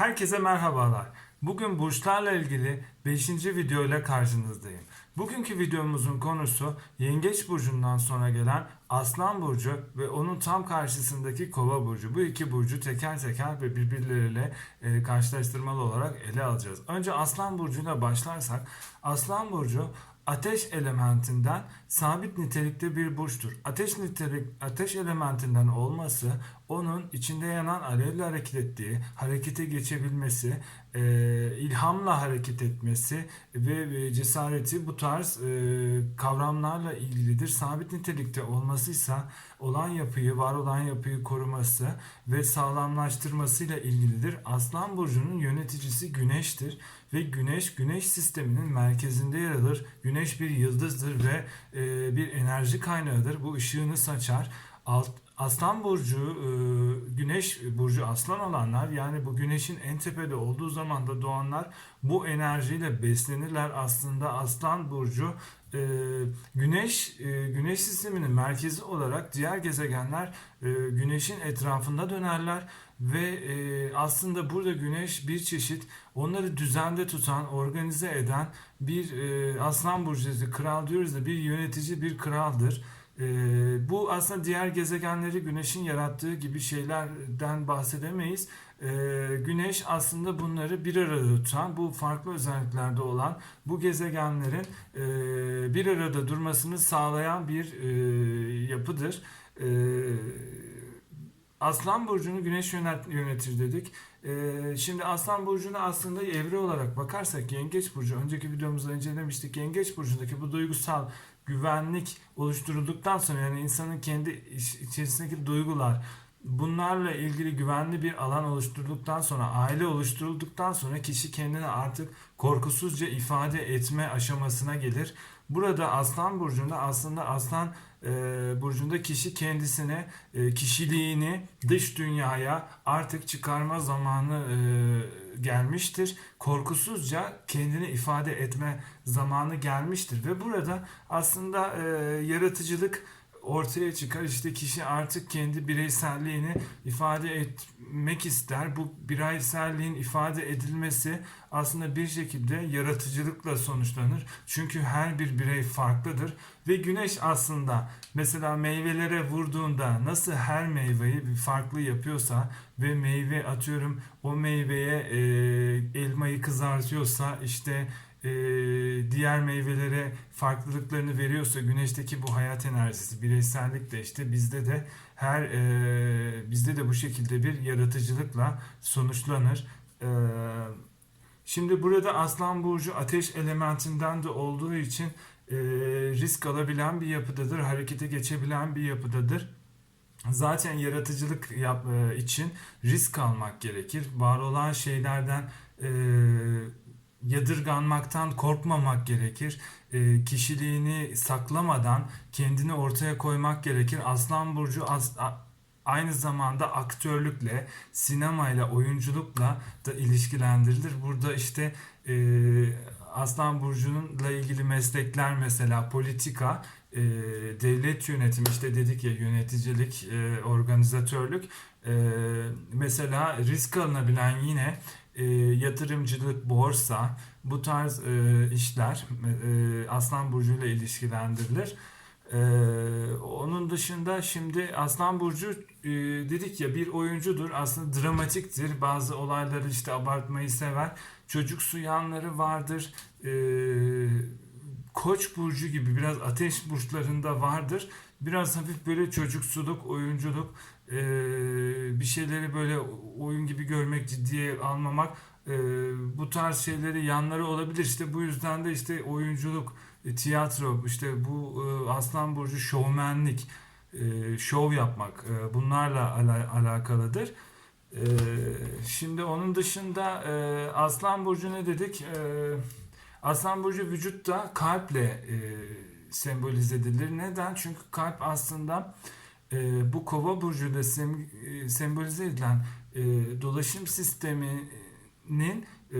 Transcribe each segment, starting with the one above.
Herkese merhabalar. Bugün burçlarla ilgili 5. video ile karşınızdayım. Bugünkü videomuzun konusu Yengeç burcundan sonra gelen Aslan burcu ve onun tam karşısındaki Kova burcu. Bu iki burcu teker teker ve birbirleriyle e, karşılaştırmalı olarak ele alacağız. Önce Aslan burcuyla başlarsak Aslan burcu ateş elementinden sabit nitelikte bir burçtur. Ateş nitelik ateş elementinden olması onun içinde yanan alevle hareket ettiği, harekete geçebilmesi, e, ilhamla hareket etmesi ve e, cesareti bu tarz e, kavramlarla ilgilidir. Sabit nitelikte olmasıysa olan yapıyı, var olan yapıyı koruması ve sağlamlaştırmasıyla ilgilidir. Aslan burcunun yöneticisi Güneş'tir ve Güneş Güneş sisteminin merkezinde yer alır. Güneş bir yıldızdır ve e, bir enerji kaynağıdır. Bu ışığını saçar. Alt, Aslan burcu, e, güneş burcu aslan olanlar yani bu güneşin en tepede olduğu zaman da doğanlar bu enerjiyle beslenirler. Aslında aslan burcu e, güneş e, güneş sisteminin merkezi olarak diğer gezegenler güneşin etrafında dönerler ve aslında burada güneş bir çeşit onları düzende tutan, organize eden bir aslan burcu, kral diyoruz da bir yönetici, bir kraldır. Ee, bu aslında diğer gezegenleri güneşin yarattığı gibi şeylerden bahsedemeyiz. Ee, güneş aslında bunları bir arada tutan, bu farklı özelliklerde olan bu gezegenlerin e, bir arada durmasını sağlayan bir e, yapıdır. E, Aslan burcunu güneş yönet, yönetir dedik. Ee, şimdi Aslan burcuna aslında evre olarak bakarsak Yengeç burcu önceki videomuzda incelemiştik. Yengeç burcundaki bu duygusal güvenlik oluşturulduktan sonra yani insanın kendi iç- içerisindeki duygular bunlarla ilgili güvenli bir alan oluşturulduktan sonra aile oluşturulduktan sonra kişi kendini artık korkusuzca ifade etme aşamasına gelir. Burada Aslan burcunda aslında Aslan e, burcunda kişi kendisine e, kişiliğini dış dünyaya artık çıkarma zamanı e, gelmiştir. Korkusuzca kendini ifade etme zamanı gelmiştir ve burada aslında e, yaratıcılık ortaya çıkar. İşte kişi artık kendi bireyselliğini ifade etmek ister. Bu bireyselliğin ifade edilmesi aslında bir şekilde yaratıcılıkla sonuçlanır. Çünkü her bir birey farklıdır ve güneş aslında mesela meyvelere vurduğunda nasıl her meyveyi farklı yapıyorsa ve meyve atıyorum o meyveye e, elmayı kızartıyorsa işte e, diğer meyvelere farklılıklarını veriyorsa güneşteki bu hayat enerjisi bireysellik de işte bizde de her e, bizde de bu şekilde bir yaratıcılıkla sonuçlanır. E, şimdi burada Aslan burcu ateş elementinden de olduğu için e, risk alabilen bir yapıdadır, harekete geçebilen bir yapıdadır. Zaten yaratıcılık yap, e, için risk almak gerekir. Var olan şeylerden e, yadırganmaktan korkmamak gerekir. E, kişiliğini saklamadan kendini ortaya koymak gerekir. Aslan burcu as, a- aynı zamanda aktörlükle, sinemayla, oyunculukla da ilişkilendirilir. Burada işte e, Aslan burcununla ilgili meslekler mesela politika, e, devlet yönetimi işte dedik ya yöneticilik, e, organizatörlük e, mesela risk alınabilen yine e, yatırımcılık, borsa bu tarz e, işler e, Aslan Burcu ile ilişkilendirilir. E, onun dışında şimdi Aslan Burcu e, dedik ya bir oyuncudur aslında dramatiktir bazı olayları işte abartmayı sever çocuksu yanları vardır e, Koç burcu gibi biraz ateş burçlarında vardır. Biraz hafif böyle çocuksuluk, oyunculuk, e, bir şeyleri böyle oyun gibi görmek, ciddiye almamak e, bu tarz şeyleri yanları olabilir. İşte bu yüzden de işte oyunculuk, e, tiyatro, işte bu e, Aslan burcu şovmenlik, e, şov yapmak e, bunlarla ala- alakalıdır. E, şimdi onun dışında e, Aslan burcu ne dedik? E, Aslan burcu vücutta kalple e, sembolize edilir. Neden? Çünkü kalp aslında e, bu kova burcuyla sem, e, sembolize edilen e, dolaşım sisteminin e,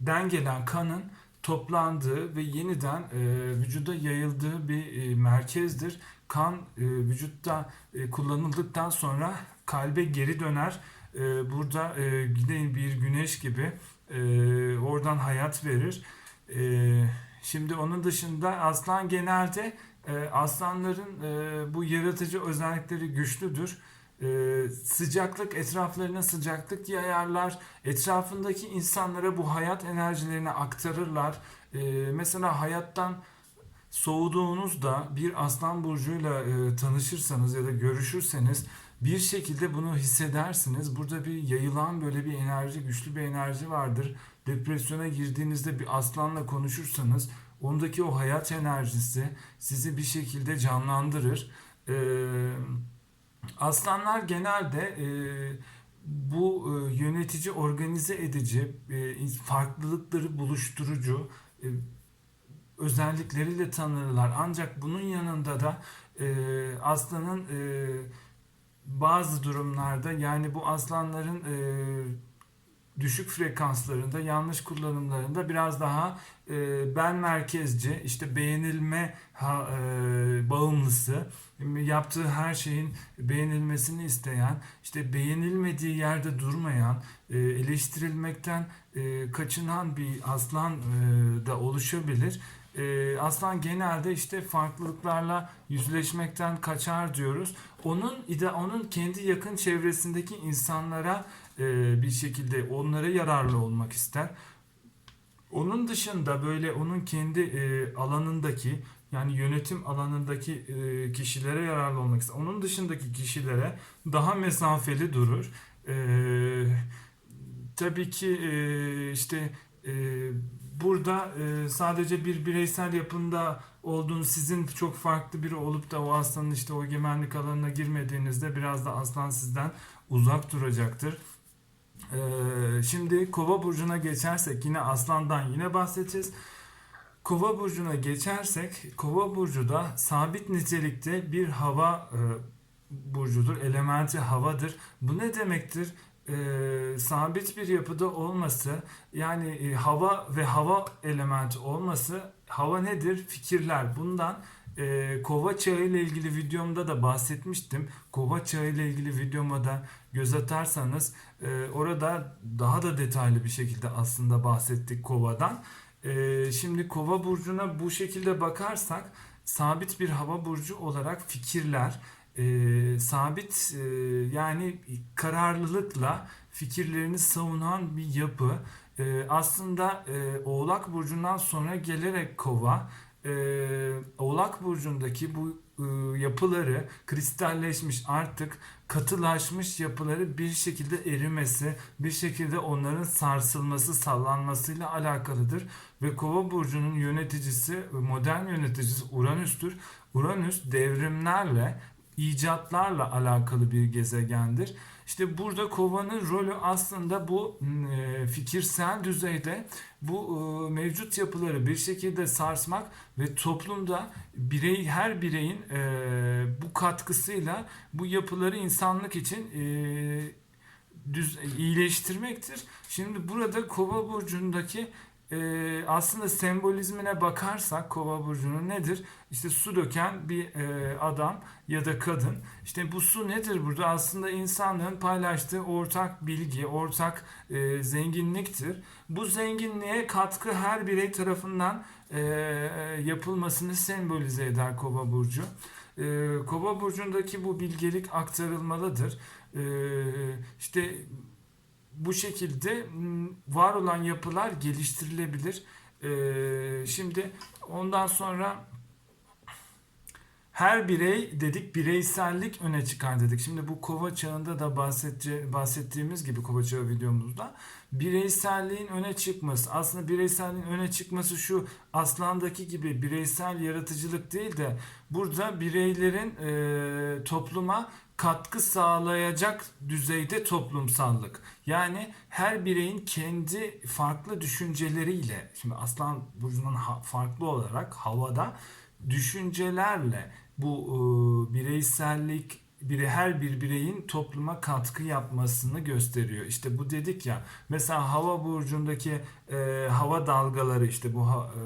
den gelen kanın toplandığı ve yeniden e, vücuda yayıldığı bir e, merkezdir. Kan e, vücutta e, kullanıldıktan sonra kalbe geri döner. e, burada e, yine bir güneş gibi e, oradan hayat verir. E, şimdi onun dışında aslan genelde e, aslanların e, bu yaratıcı özellikleri güçlüdür. E, sıcaklık etraflarına sıcaklık yayarlar. Etrafındaki insanlara bu hayat enerjilerini aktarırlar. E, mesela hayattan soğuduğunuzda bir aslan burcuyla e, tanışırsanız ya da görüşürseniz bir şekilde bunu hissedersiniz. Burada bir yayılan böyle bir enerji, güçlü bir enerji vardır. Depresyona girdiğinizde bir aslanla konuşursanız ondaki o hayat enerjisi sizi bir şekilde canlandırır. Ee, aslanlar genelde e, bu e, yönetici, organize edici, e, farklılıkları buluşturucu e, özellikleriyle tanınırlar. Ancak bunun yanında da e, aslanın e, bazı durumlarda yani bu aslanların e, düşük frekanslarında yanlış kullanımlarında biraz daha e, ben merkezci işte beğenilme ha, e, bağımlısı yaptığı her şeyin beğenilmesini isteyen işte beğenilmediği yerde durmayan e, eleştirilmekten e, kaçınan bir aslan e, da oluşabilir. E, aslan genelde işte farklılıklarla yüzleşmekten kaçar diyoruz. Onun onun kendi yakın çevresindeki insanlara e, bir şekilde onlara yararlı olmak ister. Onun dışında böyle onun kendi e, alanındaki yani yönetim alanındaki e, kişilere yararlı olmak ister. Onun dışındaki kişilere daha mesafeli durur. E, tabii ki e, işte e, burada e, sadece bir bireysel yapında olduğunu sizin çok farklı biri olup da o aslanın işte o egemenlik alanına girmediğinizde biraz da aslan sizden uzak duracaktır. Ee, şimdi Kova burcuna geçersek yine Aslan'dan yine bahsedeceğiz. Kova burcuna geçersek Kova burcu da sabit nitelikte bir hava e, burcudur. Elementi havadır. Bu ne demektir? Ee, sabit bir yapıda olması yani e, hava ve hava elementi olması hava nedir? Fikirler. Bundan e, kova çağı ile ilgili videomda da bahsetmiştim. Kova çağı ile ilgili videoma da göz atarsanız e, orada daha da detaylı bir şekilde aslında bahsettik kovadan. E, şimdi kova burcuna bu şekilde bakarsak sabit bir hava burcu olarak fikirler, e, sabit e, yani kararlılıkla fikirlerini savunan bir yapı. E, aslında e, Oğlak burcundan sonra gelerek kova e, Oğlak Burcu'ndaki bu e, yapıları kristalleşmiş artık katılaşmış yapıları bir şekilde erimesi, bir şekilde onların sarsılması, sallanmasıyla alakalıdır. Ve Kova Burcu'nun yöneticisi, modern yöneticisi Uranüs'tür. Uranüs devrimlerle, icatlarla alakalı bir gezegendir. İşte burada kovanın rolü aslında bu e, fikirsel düzeyde bu e, mevcut yapıları bir şekilde sarsmak ve toplumda birey her bireyin e, bu katkısıyla bu yapıları insanlık için düz iyileştirmektir. Şimdi burada Kova burcundaki e, aslında sembolizmine bakarsak Kova burcunun nedir? İşte su döken bir e, adam ya da kadın. İşte bu su nedir burada? Aslında insanlığın paylaştığı ortak bilgi, ortak e, zenginliktir. Bu zenginliğe katkı her birey tarafından e, yapılmasını sembolize eder Kova burcu. E, Kova burcundaki bu bilgelik aktarılmalıdır. E, işte bu şekilde var olan yapılar geliştirilebilir. Şimdi ondan sonra her birey dedik bireysellik öne çıkar dedik. Şimdi bu kova çağında da bahsetce, bahsettiğimiz gibi kova çağı videomuzda bireyselliğin öne çıkması. Aslında bireyselliğin öne çıkması şu aslandaki gibi bireysel yaratıcılık değil de burada bireylerin e, topluma katkı sağlayacak düzeyde toplumsallık. Yani her bireyin kendi farklı düşünceleriyle, şimdi aslan burcunun farklı olarak havada düşüncelerle bu e, bireysellik biri her bir bireyin topluma katkı yapmasını gösteriyor. İşte bu dedik ya mesela hava burcundaki e, hava dalgaları işte bu ha, e,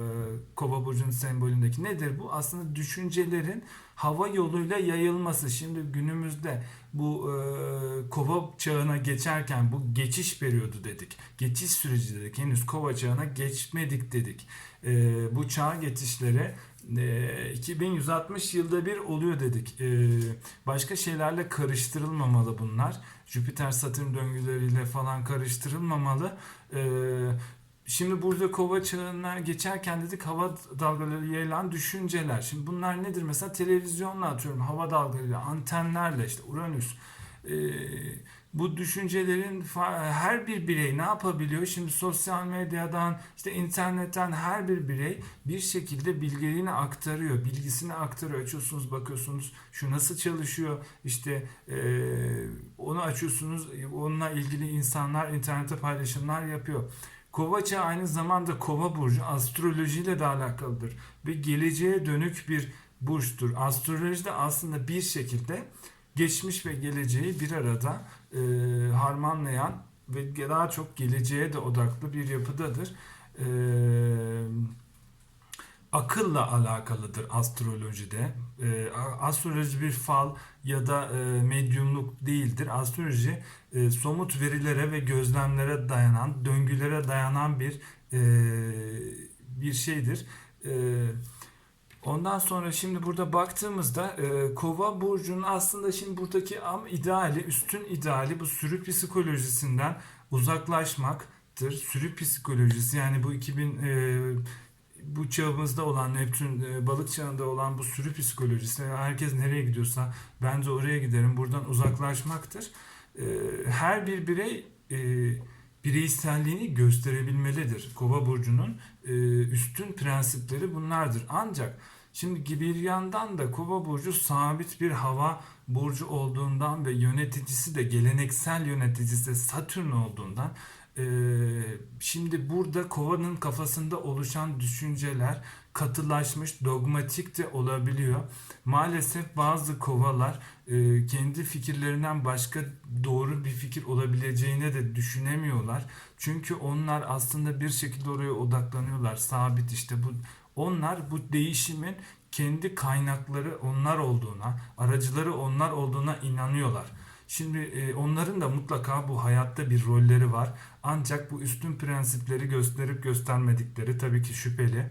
kova burcunun sembolündeki nedir bu? Aslında düşüncelerin hava yoluyla yayılması. Şimdi günümüzde bu e, kova çağına geçerken bu geçiş periyodu dedik. Geçiş süreci dedik. Henüz kova çağına geçmedik dedik. E, bu çağ geçişleri e, 2160 yılda bir oluyor dedik. E, başka şeylerle karıştırılmamalı bunlar. Jüpiter Satürn döngüleriyle falan karıştırılmamalı. E, Şimdi burada kova çağına geçerken dedik hava dalgaları yayılan düşünceler. Şimdi bunlar nedir? Mesela televizyonla atıyorum hava dalgalarıyla, antenlerle işte Uranüs. Ee, bu düşüncelerin her bir birey ne yapabiliyor? Şimdi sosyal medyadan, işte internetten her bir birey bir şekilde bilgeliğini aktarıyor, bilgisini aktarıyor. Açıyorsunuz, bakıyorsunuz şu nasıl çalışıyor, işte ee, onu açıyorsunuz, onunla ilgili insanlar internete paylaşımlar yapıyor. Kova çağı aynı zamanda kova burcu astrolojiyle de alakalıdır ve geleceğe dönük bir burçtur. Astroloji de aslında bir şekilde geçmiş ve geleceği bir arada e, harmanlayan ve daha çok geleceğe de odaklı bir yapıdadır. E, akılla alakalıdır astrolojide. E, astroloji bir fal ya da e, medyumluk değildir. Astroloji e, somut verilere ve gözlemlere dayanan, döngülere dayanan bir e, bir şeydir. E, ondan sonra şimdi burada baktığımızda e, Kova burcunun aslında şimdi buradaki am ideali, üstün ideali bu sürü psikolojisinden uzaklaşmaktır. Sürü psikolojisi yani bu 2000 e, bu çağımızda olan Neptün e, balık çağında olan bu sürü psikolojisi herkes nereye gidiyorsa ben de oraya giderim buradan uzaklaşmaktır. E, her bir birey e, bireyselliğini gösterebilmelidir. Kova burcunun e, üstün prensipleri bunlardır. Ancak şimdi bir yandan da Kova burcu sabit bir hava burcu olduğundan ve yöneticisi de geleneksel yöneticisi Satürn olduğundan şimdi burada kovanın kafasında oluşan düşünceler katılaşmış, dogmatik de olabiliyor. Maalesef bazı kovalar e, kendi fikirlerinden başka doğru bir fikir olabileceğine de düşünemiyorlar. Çünkü onlar aslında bir şekilde oraya odaklanıyorlar. Sabit işte bu onlar bu değişimin kendi kaynakları onlar olduğuna, aracıları onlar olduğuna inanıyorlar. Şimdi e, onların da mutlaka bu hayatta bir rolleri var. Ancak bu üstün prensipleri gösterip göstermedikleri tabii ki şüpheli.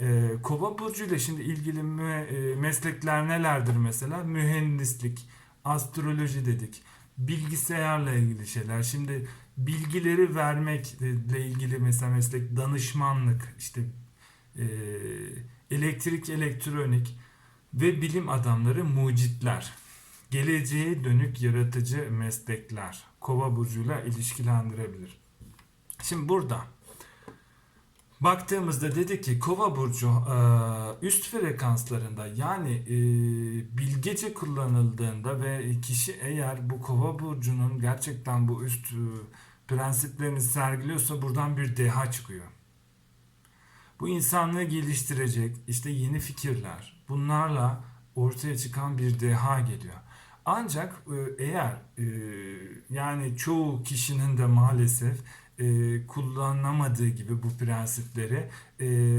E, Kova burcu ile şimdi ilgili e, meslekler nelerdir mesela? Mühendislik, astroloji dedik. Bilgisayarla ilgili şeyler. Şimdi bilgileri vermekle ilgili mesela meslek danışmanlık, işte e, elektrik, elektronik ve bilim adamları mucitler. Geleceğe dönük yaratıcı meslekler. Kova burcuyla ilişkilendirebilir. Şimdi burada baktığımızda dedi ki Kova burcu e, üst frekanslarında yani e, bilgece kullanıldığında ve kişi eğer bu Kova burcunun gerçekten bu üst e, prensiplerini sergiliyorsa buradan bir deha çıkıyor. Bu insanlığı geliştirecek işte yeni fikirler bunlarla ortaya çıkan bir deha geliyor. Ancak e, eğer e, yani çoğu kişinin de maalesef e, kullanamadığı gibi bu prensipleri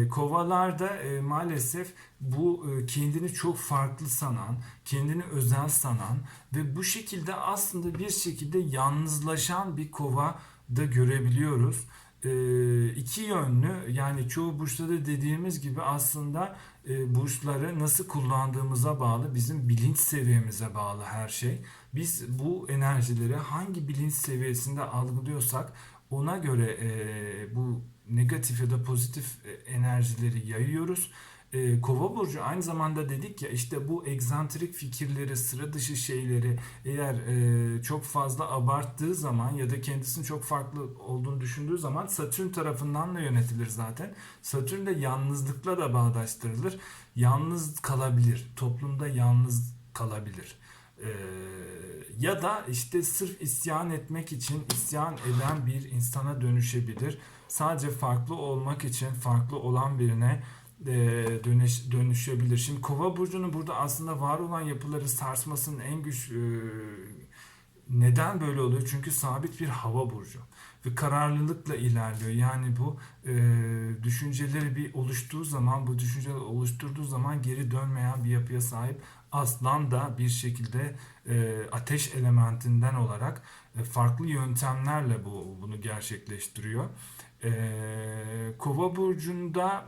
kovalarda maalesef bu kendini çok farklı sanan, kendini özel sanan ve bu şekilde aslında bir şekilde yalnızlaşan bir kova da görebiliyoruz. E, iki yönlü yani çoğu burçta da dediğimiz gibi aslında burçları nasıl kullandığımıza bağlı, bizim bilinç seviyemize bağlı her şey. Biz bu enerjileri hangi bilinç seviyesinde algılıyorsak ona göre e, bu negatif ya da pozitif e, enerjileri yayıyoruz. E, Kova burcu aynı zamanda dedik ya işte bu egzantrik fikirleri, sıra dışı şeyleri eğer e, çok fazla abarttığı zaman ya da kendisinin çok farklı olduğunu düşündüğü zaman Satürn tarafından da yönetilir zaten. Satürn de yalnızlıkla da bağdaştırılır. Yalnız kalabilir. Toplumda yalnız kalabilir. Ee, ya da işte sırf isyan etmek için isyan eden bir insana dönüşebilir. Sadece farklı olmak için farklı olan birine e, dönüş, dönüşebilir. Şimdi Kova burcunun burada aslında var olan yapıları sarsmasının en güç e, neden böyle oluyor? Çünkü sabit bir hava burcu ve kararlılıkla ilerliyor. Yani bu e, düşünceleri bir oluştuğu zaman, bu düşünceleri oluşturduğu zaman geri dönmeyen bir yapıya sahip. Aslan da bir şekilde e, ateş elementinden olarak e, farklı yöntemlerle bu bunu gerçekleştiriyor. E, Kova burcunda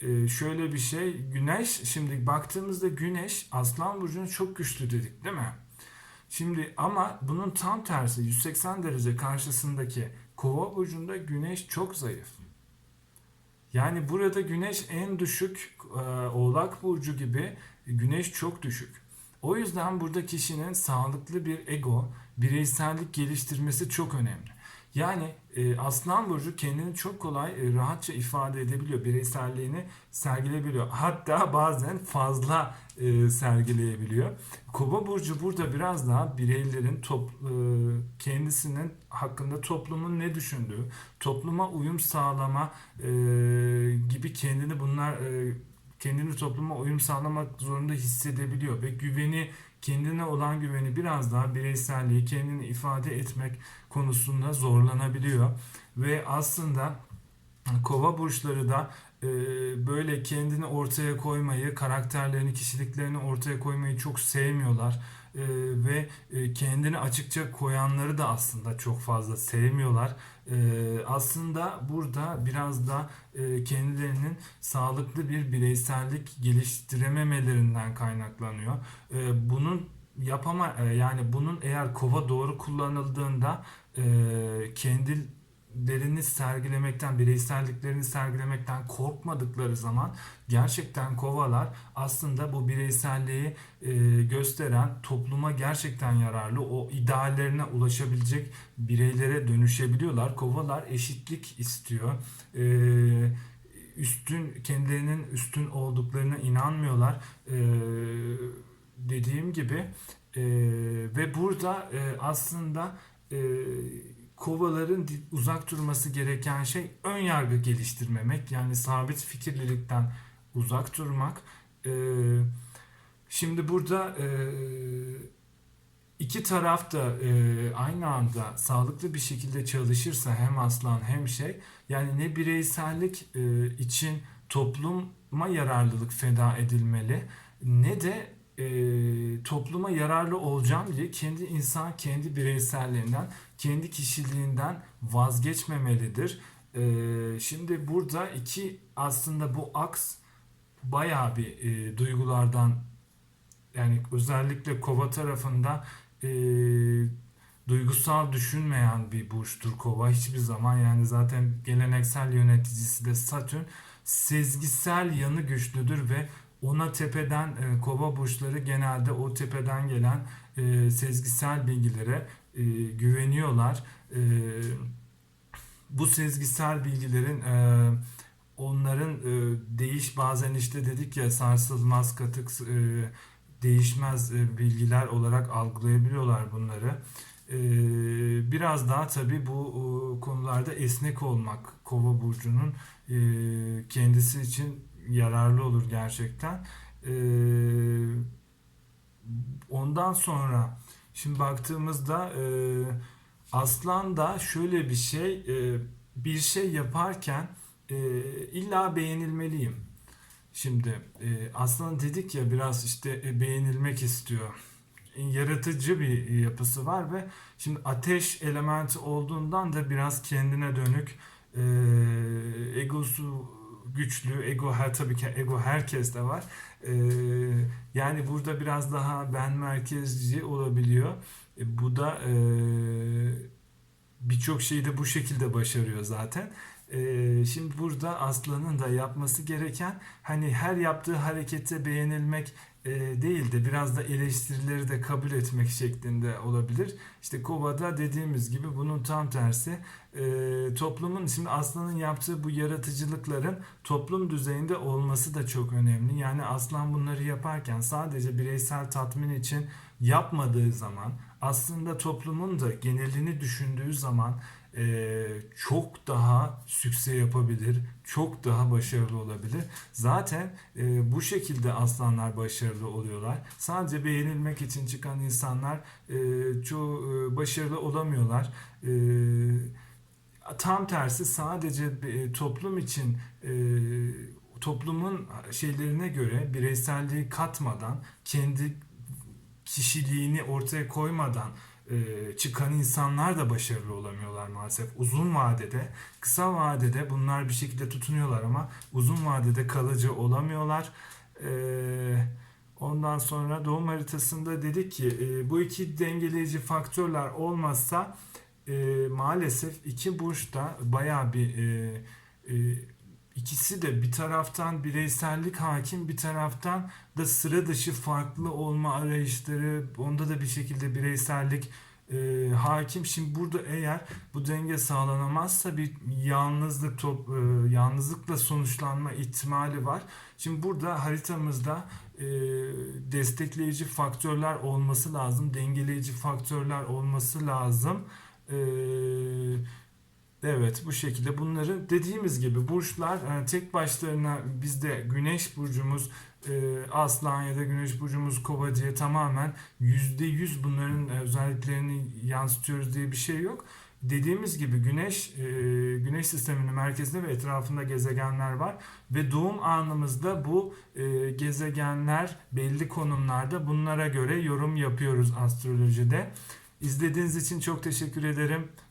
e, e, şöyle bir şey, Güneş şimdi baktığımızda Güneş Aslan burcunun çok güçlü dedik, değil mi? Şimdi ama bunun tam tersi 180 derece karşısındaki Kova burcunda Güneş çok zayıf. Yani burada Güneş en düşük e, Oğlak burcu gibi Güneş çok düşük. O yüzden burada kişinin sağlıklı bir ego, bireysellik geliştirmesi çok önemli. Yani e, Aslan Burcu kendini çok kolay, e, rahatça ifade edebiliyor. Bireyselliğini sergileyebiliyor. Hatta bazen fazla e, sergileyebiliyor. Kova Burcu burada biraz daha bireylerin top, e, kendisinin hakkında toplumun ne düşündüğü, topluma uyum sağlama e, gibi kendini bunlar e, kendini topluma uyum sağlamak zorunda hissedebiliyor ve güveni kendine olan güveni biraz daha bireyselliği kendini ifade etmek konusunda zorlanabiliyor ve aslında kova burçları da e, böyle kendini ortaya koymayı, karakterlerini, kişiliklerini ortaya koymayı çok sevmiyorlar. E, ve e, kendini açıkça koyanları da aslında çok fazla sevmiyorlar. E, aslında burada biraz da e, kendilerinin sağlıklı bir bireysellik geliştirememelerinden kaynaklanıyor. E, bunun yapama e, yani bunun eğer kova doğru kullanıldığında e, kendilerini sergilemekten, bireyselliklerini sergilemekten korkmadıkları zaman gerçekten kovalar aslında bu bireyselliği e, gösteren topluma gerçekten yararlı o ideallerine ulaşabilecek bireylere dönüşebiliyorlar. Kovalar eşitlik istiyor. E, üstün kendilerinin üstün olduklarına inanmıyorlar. E, dediğim gibi e, ve burada e, aslında e, kovaların uzak durması gereken şey ön yargı geliştirmemek yani sabit fikirlilikten uzak durmak. E, şimdi burada e, iki taraf da e, aynı anda sağlıklı bir şekilde çalışırsa hem aslan hem şey yani ne bireysellik e, için topluma yararlılık feda edilmeli ne de e, topluma yararlı olacağım diye kendi insan kendi bireyselliğinden, kendi kişiliğinden vazgeçmemelidir. E, şimdi burada iki aslında bu aks bayağı bir e, duygulardan yani özellikle kova tarafında e, duygusal düşünmeyen bir burçtur kova hiçbir zaman yani zaten geleneksel yöneticisi de Satürn sezgisel yanı güçlüdür ve ona tepeden e, kova burçları genelde o tepeden gelen e, sezgisel bilgilere e, güveniyorlar. E, bu sezgisel bilgilerin e, onların e, değiş bazen işte dedik ya sarsılmaz katık e, değişmez e, bilgiler olarak algılayabiliyorlar bunları. E, biraz daha tabii bu e, konularda esnek olmak kova burcunun e, kendisi için yararlı olur gerçekten. Ee, ondan sonra şimdi baktığımızda e, aslan da şöyle bir şey e, bir şey yaparken e, illa beğenilmeliyim. Şimdi aslan dedik ya biraz işte beğenilmek istiyor. Yaratıcı bir yapısı var ve şimdi ateş elementi olduğundan da biraz kendine dönük egosu güçlü, ego her tabii ki ego herkeste var. Ee, yani burada biraz daha ben merkezci olabiliyor. E, bu da e, birçok şeyi de bu şekilde başarıyor zaten. E, şimdi burada Aslan'ın da yapması gereken hani her yaptığı harekete beğenilmek e, değil de biraz da eleştirileri de kabul etmek şeklinde olabilir. İşte Kova'da dediğimiz gibi bunun tam tersi e, toplumun şimdi Aslan'ın yaptığı bu yaratıcılıkların toplum düzeyinde olması da çok önemli. Yani Aslan bunları yaparken sadece bireysel tatmin için yapmadığı zaman aslında toplumun da genelini düşündüğü zaman e, çok daha sükse yapabilir, çok daha başarılı olabilir. Zaten e, bu şekilde aslanlar başarılı oluyorlar. Sadece beğenilmek için çıkan insanlar e, çoğu e, başarılı olamıyorlar. E, tam tersi sadece toplum için toplumun şeylerine göre bireyselliği katmadan kendi kişiliğini ortaya koymadan çıkan insanlar da başarılı olamıyorlar maalesef. Uzun vadede, kısa vadede bunlar bir şekilde tutunuyorlar ama uzun vadede kalıcı olamıyorlar. E, ondan sonra doğum haritasında dedik ki e, bu iki dengeleyici faktörler olmazsa e, maalesef iki burçta bayağı bir e, e, ikisi de bir taraftan bireysellik hakim bir taraftan da sıra dışı farklı olma arayışları onda da bir şekilde bireysellik e, hakim. Şimdi burada eğer bu denge sağlanamazsa bir yalnızlık top, e, yalnızlıkla sonuçlanma ihtimali var. Şimdi burada haritamızda e, destekleyici faktörler olması lazım, dengeleyici faktörler olması lazım. E, Evet bu şekilde bunları dediğimiz gibi burçlar yani tek başlarına bizde güneş burcumuz e, aslan ya da güneş burcumuz kova diye tamamen yüzde yüz bunların özelliklerini yansıtıyoruz diye bir şey yok. Dediğimiz gibi güneş e, güneş sisteminin merkezinde ve etrafında gezegenler var ve doğum anımızda bu e, gezegenler belli konumlarda bunlara göre yorum yapıyoruz astrolojide. İzlediğiniz için çok teşekkür ederim.